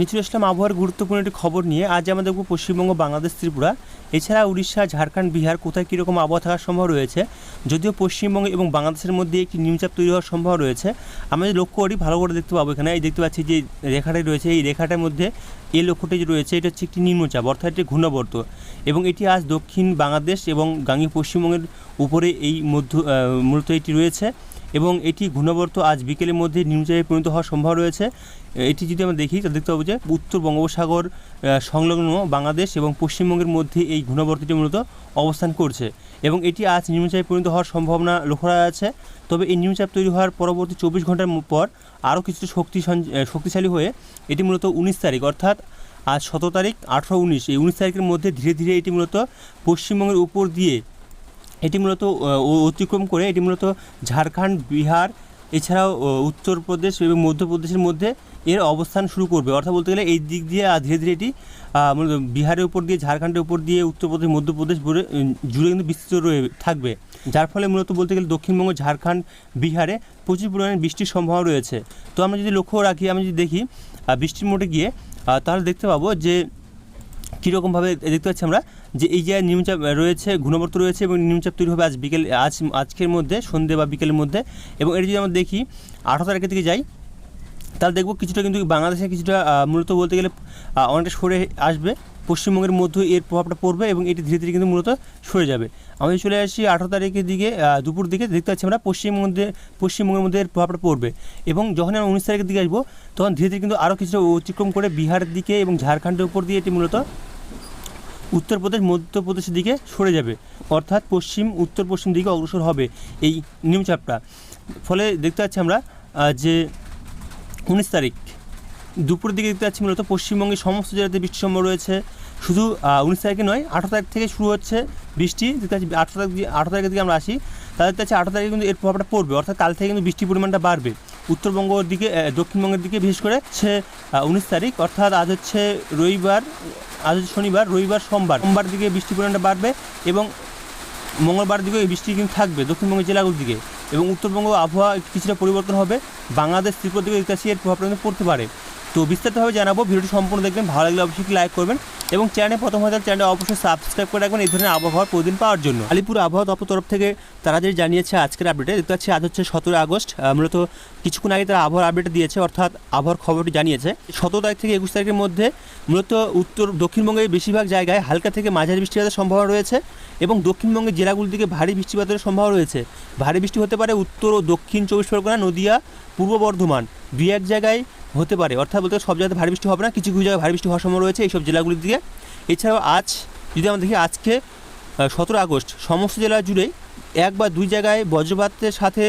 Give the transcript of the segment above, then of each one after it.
নিচু ইসলাম আবহাওয়ার গুরুত্বপূর্ণ একটি খবর নিয়ে। আজ আমরা দেখব পশ্চিমবঙ্গ, বাংলাদেশ, ত্রিপুরা। এছাড়া উড়িষ্যা, ঝাড়খণ্ড, বিহার কোথায় কীরকম আবহাওয়া থাকার সম্ভব রয়েছে? যদিও পশ্চিমবঙ্গ এবং বাংলাদেশের মধ্যে একটি নিম্নচাপ তৈরি হওয়ার সম্ভব রয়েছে, আমরা যদি লক্ষ্য করি, ভালো করে দেখতে পাবো এখানে। এই দেখতে পাচ্ছি যে রেখাটি রয়েছে, এই রেখাটার মধ্যে এই লক্ষ্যটি যে রয়েছে, এটা হচ্ছে একটি নিম্নচাপ, অর্থাৎ একটি ঘূর্ণাবর্ত। এবং এটি আজ দক্ষিণ বাংলাদেশ এবং গাঙ্গী পশ্চিমবঙ্গের উপরে এই মধ্য মূলত এটি রয়েছে। এবং এটি ঘূর্ণাবর্ত আজ বিকেলের মধ্যে নিম্নচাপে পরিণত হওয়ার সম্ভাবনা রয়েছে। এটি যদি আমরা দেখি, তাহলে দেখতে পাবো যে উত্তর বঙ্গোপসাগর সংলগ্ন বাংলাদেশ এবং পশ্চিমবঙ্গের মধ্যে এই ঘূর্ণাবর্তটি মূলত অবস্থান করছে এবং এটি আজ নিম্নচাপে পরিণত হওয়ার সম্ভাবনা লক্ষ্য করা যাচ্ছে। তবে এই নিম্নচাপ তৈরি হওয়ার পরবর্তী চব্বিশ ঘণ্টার পর আরও কিছুটা শক্তি শক্তিশালী হয়ে এটি মূলত উনিশ তারিখ, অর্থাৎ আজ সতেরো তারিখ, আঠেরো উনিশ, এই উনিশ তারিখের মধ্যে ধীরে ধীরে এটি মূলত পশ্চিমবঙ্গের উপর দিয়ে এটি মূলত অতিক্রম করে এটি মূলত ঝাড়খণ্ড, বিহার, এছাড়াও উত্তরপ্রদেশ এবং মধ্যপ্রদেশের মধ্যে এর অবস্থান শুরু করবে। অর্থাৎ বলতে গেলে এই দিক দিয়ে ধীরে ধীরে এটি বিহারের উপর দিয়ে, ঝাড়খণ্ডের উপর দিয়ে, উত্তরপ্রদেশ, মধ্যপ্রদেশ জুড়ে কিন্তু বিস্তৃত রয়ে থাকবে। যার ফলে মূলত বলতে গেলে দক্ষিণবঙ্গ, ঝাড়খণ্ড, বিহারে প্রচুর পরিমাণে বৃষ্টির সম্ভাবনা রয়েছে। তো আমরা যদি লক্ষ্য রাখি আমি যদি দেখি বৃষ্টির মোটে গিয়ে তাহলে দেখতে পাবো যে কীরকমভাবে দেখতে পাচ্ছি আমরা, যে এই যে নিম্নচাপ রয়েছে, ঘূর্ণবর্ত রয়েছে এবং নিম্নচাপ তৈরি হবে আজ বিকেল, আজ, আজকের মধ্যে সন্ধ্যে বা বিকেলের মধ্যে। এবং এটা যদি আমরা দেখি, আঠারো তারিখের দিকে যাই, তাহলে দেখব কিছুটা কিন্তু বাংলাদেশে কিছুটা মূলত বলতে গেলে অনেকটা সরে আসবে। পশ্চিমবঙ্গের মধ্যে এর প্রভাবটা পড়বে এবং এটি ধীরে ধীরে কিন্তু মূলত সরে যাবে। আমি চলে আসি আঠারো তারিখের দিকে দুপুর দিকে দেখতে পাচ্ছি আমরা পশ্চিমবঙ্গে, পশ্চিমবঙ্গের মধ্যে এর প্রভাবটা পড়বে এবং যখন আমরা উনিশ তারিখের দিকে আসব, তখন ধীরে ধীরে কিন্তু আরও কিছুটা অতিক্রম করে বিহারের দিকে এবং ঝাড়খণ্ডের উপর দিয়ে এটি মূলত উত্তরপ্রদেশ, মধ্যপ্রদেশের দিকে সরে যাবে। অর্থাৎ পশ্চিম উত্তর পশ্চিম দিকে অগ্রসর হবে এই নিম্নচাপটা। ফলে দেখতে পাচ্ছি আমরা যে উনিশ তারিখ দুপুরের দিকে দেখতে পাচ্ছি মূলত পশ্চিমবঙ্গের সমস্ত জেলাতে বৃষ্টি সম্ভব রয়েছে। শুধু উনিশ তারিখে নয়, আঠারো তারিখ থেকে শুরু হচ্ছে বৃষ্টি। দেখতে পাচ্ছি আঠারো তারিখ আঠারো তারিখের দিকে আমরা আসি। তাদের পাচ্ছি আঠারো তারিখে কিন্তু এর প্রভাবটা পড়বে। অর্থাৎ কাল থেকে কিন্তু বৃষ্টির পরিমাণটা বাড়বে। উত্তরবঙ্গের দিকে দক্ষিণবঙ্গের দিকে বিশেষ করে হচ্ছে উনিশ তারিখ। অর্থাৎ আজ হচ্ছে রবিবার, আজ হচ্ছে শনিবার, রবিবার, সোমবার। সোমবার দিকে বৃষ্টির পরিমাণটা বাড়বে এবং মঙ্গলবার দিকে এই বৃষ্টি কিন্তু থাকবে দক্ষিণবঙ্গের জেলাগুলোর দিকে। এবং উত্তরবঙ্গ আবহাওয়া কিছুটা পরিবর্তন হবে। বাংলাদেশ ত্রিপুরা দিকে দেখতে এর প্রভাবটা কিন্তু পড়তে পারে। তো বিস্তারিতভাবে জানাব, ভিডিওটি সম্পূর্ণ দেখবেন, ভালো লাগলে অবশ্যই লাইক করবেন এবং চ্যানেলে প্রথম হয়ে চ্যানেলটা অবশ্যই সাবস্ক্রাইব করে রাখবেন এই ধরনের আবহাওয়া প্রতিদিন পাওয়ার জন্য। আলিপুর আবহাওয়া দপ্তর তরফ থেকে তারা যে জানিয়েছে আজকের আপডেটে দেখতে পাচ্ছি আজ হচ্ছে সতেরো আগস্ট মূলত কিছুক্ষণ আগে তারা আবহাওয়ার আপডেট দিয়েছে, অর্থাৎ আবহাওয়ার খবরটি জানিয়েছে। সতেরো তারিখ থেকে একুশ তারিখের মধ্যে মূলত উত্তর, দক্ষিণবঙ্গের বেশিরভাগ জায়গায় হালকা থেকে মাঝারি বৃষ্টিপাতের সম্ভাবনা রয়েছে এবং দক্ষিণবঙ্গের জেলাগুলির দিকে ভারী বৃষ্টিপাতের সম্ভাবনা রয়েছে। ভারী বৃষ্টি হতে পারে উত্তর ও দক্ষিণ চব্বিশ পরগনা, নদিয়া, পূর্ব বর্ধমান। দুই এক জায়গায় হতে পারে। অর্থাৎ বলতে সব জায়গায় ভারী বৃষ্টি হবে না, কিছু কিছু জায়গায় ভারী বৃষ্টি হওয়ার সম্ভাবনা রয়েছে এইসব জেলাগুলির দিকে। এছাড়াও আজ, যদি আমরা দেখি আজকে সতেরো আগস্ট, সমস্ত জেলা জুড়েই এক বা দুই জায়গায় বজ্রপাতের সাথে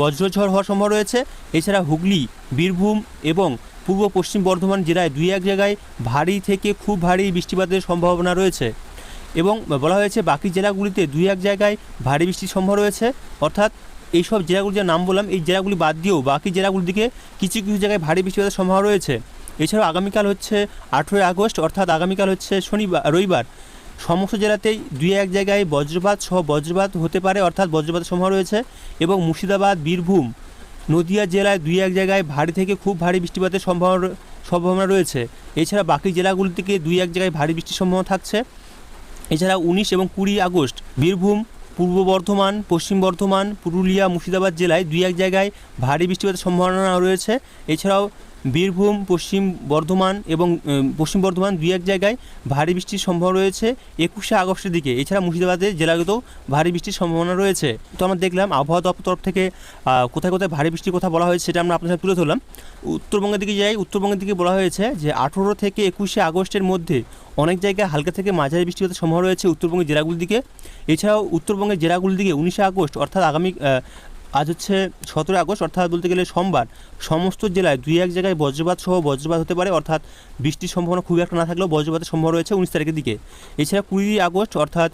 বজ্রঝড় হওয়ার সম্ভাবনা রয়েছে। এছাড়া হুগলি, বীরভূম এবং পূর্ব পশ্চিম বর্ধমান জেলায় দুই এক জায়গায় ভারী থেকে খুব ভারী বৃষ্টিপাতের সম্ভাবনা রয়েছে। এবং বলা হয়েছে বাকি জেলাগুলিতে দুই এক জায়গায় ভারী বৃষ্টির সম্ভাবনা রয়েছে। অর্থাৎ এইসব জেলাগুলি যে নাম বললাম, এই জেলাগুলি বাদ দিয়েও বাকি জেলাগুলির দিকে কিছু কিছু জায়গায় ভারী বৃষ্টিপাতের সম্ভাবনা রয়েছে। এছাড়াও আগামীকাল হচ্ছে আঠেরোই আগস্ট, অর্থাৎ আগামীকাল হচ্ছে শনিবার, রবিবার। সমস্ত জেলাতেই দুই এক জায়গায় বজ্রপাত সহ বজ্রপাত হতে পারে, অর্থাৎ বজ্রপাতের সম্ভাবনা রয়েছে এবং মুর্শিদাবাদ, বীরভূম, নদিয়া জেলায় দুই এক জায়গায় ভারী থেকে খুব ভারী বৃষ্টিপাতের সম্ভাবনা সম্ভাবনা রয়েছে। এছাড়া বাকি জেলাগুলি থেকে দুই এক জায়গায় ভারী বৃষ্টির সম্ভাবনা থাকছে। এছাড়া উনিশ এবং কুড়ি আগস্ট, বীরভূম পূর্ব বর্ধমান, পশ্চিম বর্ধমান, পুরুলিয়া, মুর্শিদাবাদ জেলায় দুই এক জায়গায় ভারী বৃষ্টিপাতের সম্ভাবনা রয়েছে। এছাড়াও বীরভূম, পশ্চিম বর্ধমান এবং পশ্চিম বর্ধমান দুই এক জায়গায় ভারী বৃষ্টির সম্ভাবনা রয়েছে একুশে আগস্টের দিকে। এছাড়া মুর্শিদাবাদের জেলাগুলোতেও ভারী বৃষ্টির সম্ভাবনা রয়েছে। তো আমরা দেখলাম আবহাওয়া দপ্তর তরফ থেকে কোথায় কোথায় ভারী বৃষ্টির কথা বলা হয়েছে সেটা আমরা আপনার সাথে তুলে ধরলাম। উত্তরবঙ্গের দিকে যাই, উত্তরবঙ্গের দিকে বলা হয়েছে যে আঠেরো থেকে একুশে আগস্টের মধ্যে অনেক জায়গায় হালকা থেকে মাঝারি বৃষ্টি হতে সম্ভাবনা রয়েছে উত্তরবঙ্গের জেলাগুলির দিকে। এছাড়াও উত্তরবঙ্গের জেলাগুলির দিকে উনিশে আগস্ট, অর্থাৎ আগামী আজ হচ্ছে সতেরো আগস্ট, অর্থাৎ বলতে গেলে সোমবার। সমস্ত জেলায় দুই এক জায়গায় বজ্রপাত সহ বজ্রপাত হতে পারে, অর্থাৎ বৃষ্টির সম্ভাবনা খুব একটা না থাকলেও বজ্রপাতের সম্ভাবনা রয়েছে উনিশ তারিখের দিকে। এছাড়া কুড়ি আগস্ট, অর্থাৎ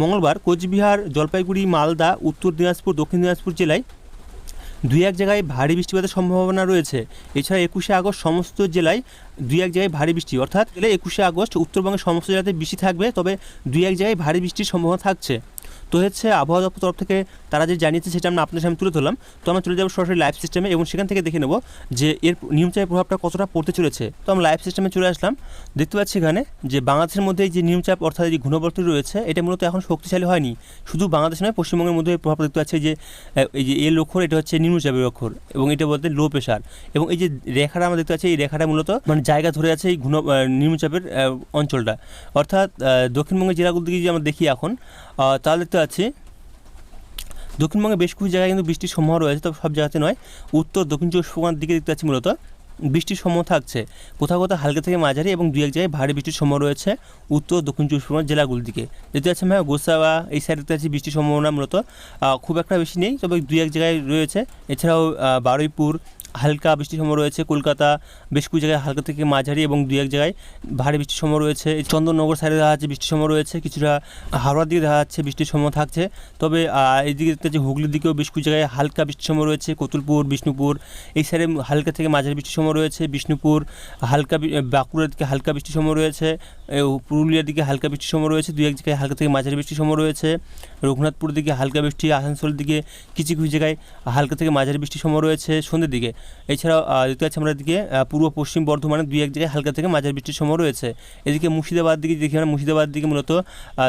মঙ্গলবার কোচবিহার, জলপাইগুড়ি, মালদা, উত্তর দিনাজপুর, দক্ষিণ দিনাজপুর জেলায় দুই এক জায়গায় ভারী বৃষ্টিপাতের সম্ভাবনা রয়েছে। এছাড়া একুশে আগস্ট সমস্ত জেলায় দুই এক জায়গায় ভারী বৃষ্টি, অর্থাৎ একুশে আগস্ট উত্তরবঙ্গের সমস্ত জেলাতে বৃষ্টি থাকবে, তবে দুই এক জায়গায় ভারী বৃষ্টির সম্ভাবনা থাকছে। তো হচ্ছে আবহাওয়া দপ্তর তরফ থেকে তারা যে জানিয়েছে সেটা আমরা আপনাদের সামনে তুলে ধরলাম। তো আমরা চলে যাব সরাসরি লাইভ সিস্টেমে এবং সেখান থেকে দেখে নেব যে এর নিয়মচাপের প্রভাবটা কতটা পড়তে চলেছে। তো আমরা লাইভ সিস্টেমে চলে আসলাম। দেখতে পাচ্ছি এখানে যে বাংলাদেশের মধ্যে যে নিয়মচাপ অর্থাৎ যে ঘূর্ণবর্তী রয়েছে এটা মূলত এখন শক্তিশালী হয়নি। শুধু বাংলাদেশ নয় পশ্চিমবঙ্গের মধ্যে এর প্রভাবটা দেখতে পাচ্ছি যে এই যে এল অক্ষর এটা হচ্ছে নিম্নচাপের অক্ষর এবং এটা বলতে লো প্রেশার এবং এই যে রেখাটা আমরা দেখতে পাচ্ছি এই রেখাটা মূলত মানে জায়গা ধরে আছে এই ঘূর্ণ নিম্নচাপের অঞ্চলটা। অর্থাৎ দক্ষিণবঙ্গের জেলাগুলো দিকে যদি আমরা দেখি এখন আহ, তাহলে দেখতে পাচ্ছি দক্ষিণবঙ্গে বেশ কিছু জায়গায় কিন্তু বৃষ্টির সম্ভাবনা রয়েছে, তবে সব জায়গাতে নয়। উত্তর, দক্ষিণ চব্বিশ পরগনার দিকে দেখতে পাচ্ছি মূলত বৃষ্টির সম্ভাবনা থাকছে। কোথাও কোথাও হালকা থেকে মাঝারি এবং দু এক জায়গায় ভারী বৃষ্টির সম্ভাবনা রয়েছে উত্তর, দক্ষিণ চব্বিশ পরগনা জেলাগুলির দিকে। দেখতে পাচ্ছি আমরা গোসাবা এই সাইড দেখতে পাচ্ছি বৃষ্টির সম্ভাবনা মূলত। খুব একটা বেশি নেই, তবে দু এক জায়গায় রয়েছে। এছাড়াও বারুইপুর হালকা বৃষ্টির সম্ভাবনা রয়েছে কলকাতা বেশ কিছু জায়গায় হালকা থেকে মাঝারি এবং দু এক জায়গায় ভারী বৃষ্টির সম্ভাবনা রয়েছে চন্দননগর সাইডে দেখা যাচ্ছে বৃষ্টির সম্ভাবনা রয়েছে কিছুটা হাওড়ার দিকে দেখা যাচ্ছে বৃষ্টির সম্ভাবনা থাকছে তবে এইদিকে দেখতে পাচ্ছি হুগলির দিকেও বেশ কিছু জায়গায় হালকা বৃষ্টির সম্ভাবনা রয়েছে কতুলপুর বিষ্ণুপুর এই সাইডে হালকা থেকে মাঝারি বৃষ্টির সম্ভাবনা রয়েছে বিষ্ণুপুর হালকা বাঁকুড়ার দিকে হালকা বৃষ্টির সম্ভাবনা রয়েছে পুরুলিয়ার দিকে হালকা বৃষ্টির সম্ভাবনা রয়েছে দু এক জায়গায় হালকা থেকে মাঝারি বৃষ্টির সম্ভাবনা রয়েছে রঘুনাথপুর দিকে হালকা বৃষ্টি আসানসোলের দিকে কিছু কিছু জায়গায় হালকা থেকে মাঝারি বৃষ্টির সম্ভাবনা রয়েছে সন্ধ্যের দিকে এছাড়াও দেখতে পাচ্ছি আমরা এদিকে পূর্ব, পশ্চিম বর্ধমানে দুই এক জায়গায় হালকা থেকে মাঝারি বৃষ্টির সময় রয়েছে। এদিকে মুর্শিদাবাদ দিকে দেখি আমরা মুর্শিদাবাদ দিকে মূলত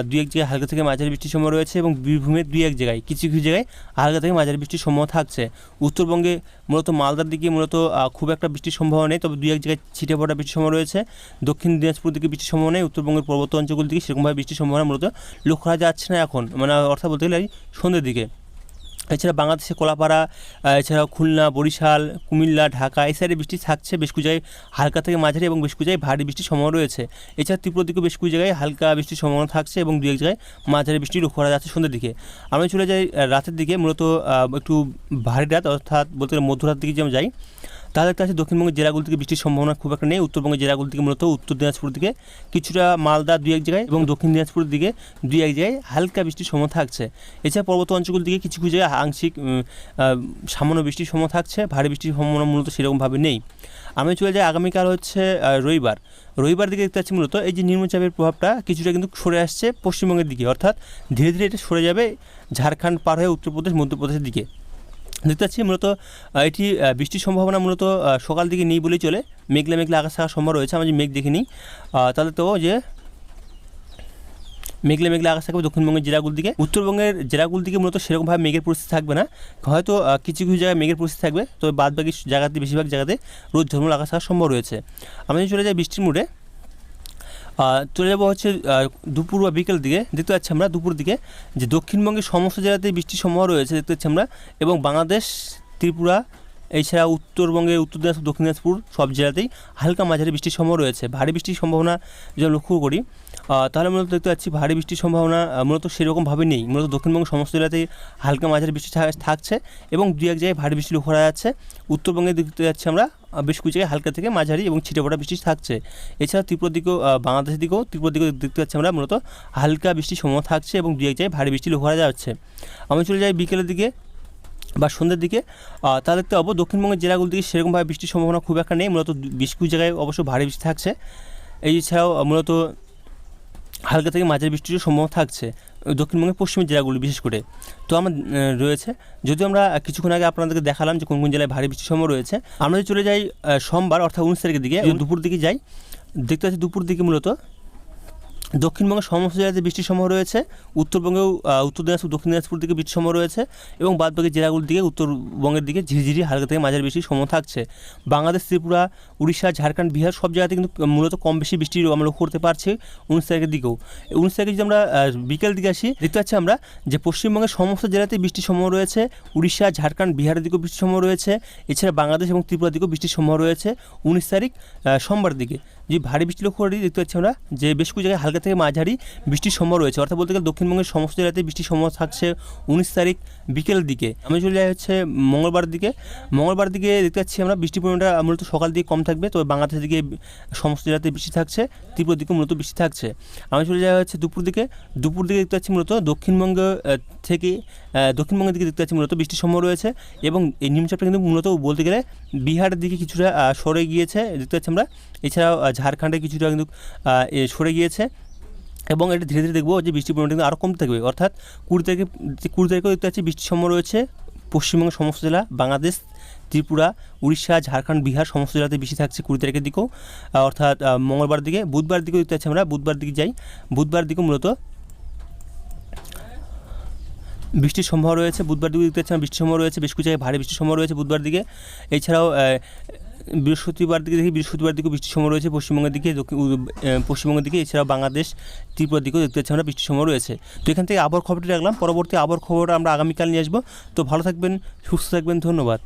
দুই এক জায়গায় হালকা থেকে মাঝারি বৃষ্টির সময় রয়েছে এবং বীরভূমের দুই এক জায়গায়, কিছু কিছু জায়গায় হালকা থেকে মাঝারি বৃষ্টির সম্ভাবনা থাকছে। উত্তরবঙ্গে মূলত মালদার দিকে মূলত খুব একটা বৃষ্টির সম্ভাবনা নেই, তবে দুই এক জায়গায় ছিটে পড়া বৃষ্টির সম্ভাবনা রয়েছে। দক্ষিণ দিনাজপুর দিকে বৃষ্টির সম্ভাবনা নেই, উত্তরবঙ্গের পর্বত অঞ্চলগুলির দিকে সেরকমভাবে বৃষ্টির সম্ভাবনা মূলত লক্ষ্য করা যাচ্ছে না এখন মানে অর্থাৎ বলতে গেলে সন্ধ্যের দিকে। এছাড়া বাংলাদেশে কলাপাড়া এছাড়াও খুলনা, বরিশাল, কুমিল্লা, ঢাকা, এই সাইডে বৃষ্টি থাকছে, বেশ কিছু জায়গায় হালকা থেকে মাঝারি এবং বেশ কিছু জায়গায় ভারী বৃষ্টির সম্ভাবনা রয়েছে। এছাড়া ত্রিপুরা দিকে বেশ কিছু জায়গায় হালকা বৃষ্টির সম্ভাবনা থাকছে এবং দু এক জায়গায় মাঝারি বৃষ্টি লক্ষ্য করা যাচ্ছে সন্ধ্যের দিকে। আমরা চলে যাই রাতের দিকে, মূলত একটু ভারী রাত, অর্থাৎ বলতে গেলে মধ্যরাত দিকে যে আমি যাই তাদের কাছে দক্ষিণবঙ্গের জেলাগুলো থেকে বৃষ্টির সম্ভাবনা খুব একটা নেই, উত্তরবঙ্গের জেলাগুলো থেকে মূলত উত্তর দিনাজপুর দিকে কিছুটা মালদা দুই এক জায়গায় এবং দক্ষিণ দিনাজপুরের দিকে দুই এক জায়গায় হালকা বৃষ্টির সম্ভাবনা থাকছে। এছাড়া পর্বত অঞ্চলগুলোর দিকে কিছু কিছু জায়গায় আংশিক সামান্য বৃষ্টির সম্ভাবনা থাকছে, ভারী বৃষ্টির সম্ভাবনা মূলত সেরকমভাবে নেই। আমি চলে যাই আগামীকাল হচ্ছে রবিবার। রবিবার দিকে দেখতে পাচ্ছি মূলত এই যে নিম্নচাপের প্রভাবটা কিছুটা কিন্তু সরে আসছে পশ্চিমবঙ্গের দিকে, অর্থাৎ ধীরে ধীরে এটা সরে যাবে ঝাড়খণ্ড পার হয়ে উত্তরপ্রদেশ, মধ্যপ্রদেশের দিকে। দেখতে পাচ্ছি মূলত এটি বৃষ্টির সম্ভাবনা মূলত সকাল দিকে নেই বলেই চলে। মেঘলা মেঘলা আকাশ থাকার সম্ভব রয়েছে আমি মেঘ দেখে নিই। তাহলে তো যে মেঘলা মেঘলা আকাশ থাকবে দক্ষিণবঙ্গের জেলাগুলোর দিকে। উত্তরবঙ্গের জেলাগুলোর দিকে মূলত সেরকমভাবে মেঘের পরিস্থিতি থাকবে না। হয়তো কিছু কিছু জায়গায় মেঘের পরিস্থিতি থাকবে, তবে বাদ বাকি জায়গাতে, বেশিরভাগ জায়গাতে রোদ ঝলমল আকাশ থাকার সম্ভব রয়েছে। আমি যদি চলে যাই বৃষ্টির মুডে চলে যাব হচ্ছে দুপুর বা বিকেল দিকে। দেখতে পাচ্ছি আমরা দুপুর দিকে যে দক্ষিণবঙ্গের সমস্ত জেলাতেই বৃষ্টির সম্ভাবনা রয়েছে, দেখতে পাচ্ছি আমরা। এবং বাংলাদেশ, ত্রিপুরা, এছাড়া উত্তরবঙ্গের, উত্তর দিনাজপুর, দক্ষিণ দিনাজপুর সব জেলাতেই হালকা মাঝারি বৃষ্টির সম্ভাবনা রয়েছে। ভারী বৃষ্টির সম্ভাবনা যদি লক্ষ্য করি তাহলে মূলত দেখতে পাচ্ছি ভারী বৃষ্টির সম্ভাবনা মূলত সেরকমভাবে নেই। মূলত দক্ষিণবঙ্গের সমস্ত জেলাতেই হালকা মাঝারি বৃষ্টি থাকছে এবং দু এক জায়গায় ভারী বৃষ্টি লক্ষ্য করা যাচ্ছে। উত্তরবঙ্গে দেখতে যাচ্ছি আমরা বেশ কিছু জায়গায় হালকা থেকে মাঝারি এবং ছিটে পড়া বৃষ্টি থাকছে। এছাড়া ত্রিপুরা দিকেও বাংলাদেশের দিকেও ত্রিপুরা দিকেও দেখতে পাচ্ছি আমরা মূলত হালকা বৃষ্টির সম্ভাবনা থাকছে এবং দু এক জায়গায় ভারী বৃষ্টি লক্ষ্য করা যাচ্ছে। আমি চলে যাই বিকেলের দিকে বা সন্ধ্যের দিকে। তাহলে দেখতে পাবো দক্ষিণবঙ্গের জেলাগুলোর দিকে সেরকমভাবে বৃষ্টির সম্ভাবনা খুব একটা নেই। মূলত বেশ কিছু জায়গায় অবশ্য ভারী বৃষ্টি থাকছে। এই ছাড়াও মূলত হালকা থেকে মাঝারি বৃষ্টির সম্ভাবনা থাকছে দক্ষিণবঙ্গের পশ্চিমের জেলাগুলি বিশেষ করে। তো আমার রয়েছে। যদিও আমরা কিছুক্ষণ আগে আপনাদেরকে দেখালাম যে কোন কোন জেলায় ভারী বৃষ্টির সম্ভাবনা রয়েছে, আমরা যদি চলে যাই সোমবার, অর্থাৎ উনিশ তারিখের দিকে দুপুর দিকে যাই, দেখতে পাচ্ছি দুপুর দিকে মূলত দক্ষিণবঙ্গের সমস্ত জেলাতে বৃষ্টির সময় রয়েছে। উত্তরবঙ্গেও উত্তর দিনাজপুর, দক্ষিণ দিনাজপুর দিকে বৃষ্টির সম্ভাবনা রয়েছে এবং বাদবাকি জেলাগুলির দিকে উত্তরবঙ্গের দিকে ঝিরিঝিরি হালকা থেকে মাঝারি বৃষ্টির সময় থাকছে। বাংলাদেশ, ত্রিপুরা, উড়িষ্যা, ঝাড়খণ্ড, বিহার সব জায়গাতে কিন্তু মূলত কম বেশি বৃষ্টি আমরা লক্ষ্য করতে পারছি উনিশ তারিখের দিকেও। উনিশ তারিখে যদি আমরা বিকেল দিকে আসি, দেখতে পাচ্ছি আমরা যে পশ্চিমবঙ্গের সমস্ত জেলাতেই বৃষ্টির সময় রয়েছে। উড়িষ্যা, ঝাড়খণ্ড, বিহারের দিকেও বৃষ্টির সম্ভাবনা রয়েছে। এছাড়া বাংলাদেশ এবং ত্রিপুরার দিকেও বৃষ্টির সময় রয়েছে। উনিশ তারিখ সোমবার দিকে। যে ভারী বৃষ্টি লক্ষ্য করি, দেখতে পাচ্ছি আমরা যে বেশ কিছু জায়গায় হালকা থেকে মাঝারি বৃষ্টির সম্ভাবনা রয়েছে। অর্থাৎ বলতে গেলে দক্ষিণবঙ্গের সমস্ত জেলাতে বৃষ্টির সম্ভাবনা থাকছে উনিশ তারিখ বিকেলের দিকে। আমি চলে যাই হচ্ছে মঙ্গলবার দিকে। মঙ্গলবার দিকে দেখতে পাচ্ছি আমরা বৃষ্টির পরিমাণটা মূলত সকাল দিকে কম থাকবে, তবে বাংলাদেশের দিকে সমস্ত জেলাতে বৃষ্টি থাকছে, ত্রিপুরার দিকে মূলত বৃষ্টি থাকছে। আমি চলে যাওয়া হচ্ছে দুপুর দিকে। দুপুর দিকে দেখতে পাচ্ছি মূলত দক্ষিণবঙ্গ থেকে দক্ষিণবঙ্গের দিকে দেখতে পাচ্ছি মূলত বৃষ্টির সম্ভাবনা রয়েছে এবং এই নিম্নচাপটা কিন্তু মূলত বলতে গেলে বিহারের দিকে কিছুটা সরে গিয়েছে। দেখতে পাচ্ছি আমরা, এছাড়াও ঝাড়খণ্ডে কিছুটা কিন্তু সরে গিয়েছে। এবং এটা ধীরে ধীরে দেখব যে বৃষ্টির পরিমাণ কিন্তু আরও কমতে থাকবে। অর্থাৎ কুড়ি তারিখে কুড়ি তারিখেও দেখতে পাচ্ছি বৃষ্টির সম্ভাবনা রয়েছে। পশ্চিমবঙ্গের সমস্ত জেলা, বাংলাদেশ, ত্রিপুরা, উড়িষ্যা, ঝাড়খণ্ড, বিহার সমস্ত জেলাতে বেশি থাকছে কুড়ি তারিখের দিকেও। অর্থাৎ মঙ্গলবার দিকে, বুধবার দিকেও দেখতে পাচ্ছি আমরা, বুধবার দিকে যাই। বুধবার দিকেও মূলত বৃষ্টির সম্ভাবনা রয়েছে। বুধবার দিকে দেখতে পাচ্ছি বৃষ্টির সম্ভাবনা রয়েছে, বেশ কিছু জায়গায় ভারী বৃষ্টির সম্ভাবনা রয়েছে বুধবার দিকে। এছাড়াও বৃহস্পতিবার দিকে দেখি, বৃহস্পতিবার দিকে বৃষ্টির সময় রয়েছে। পশ্চিমবঙ্গের দিকে পশ্চিমবঙ্গের দিকে, এছাড়াও বাংলাদেশ, ত্রিপুরার দিকেও দেখতে পাচ্ছি আমরা বৃষ্টির সময় রয়েছে। তো এখান থেকে আবহাওয়ার খবরটি রাখলাম। পরবর্তী আবহাওয়ার খবর আমরা আগামীকাল নিয়ে আসব। তো ভালো থাকবেন, সুস্থ থাকবেন, ধন্যবাদ।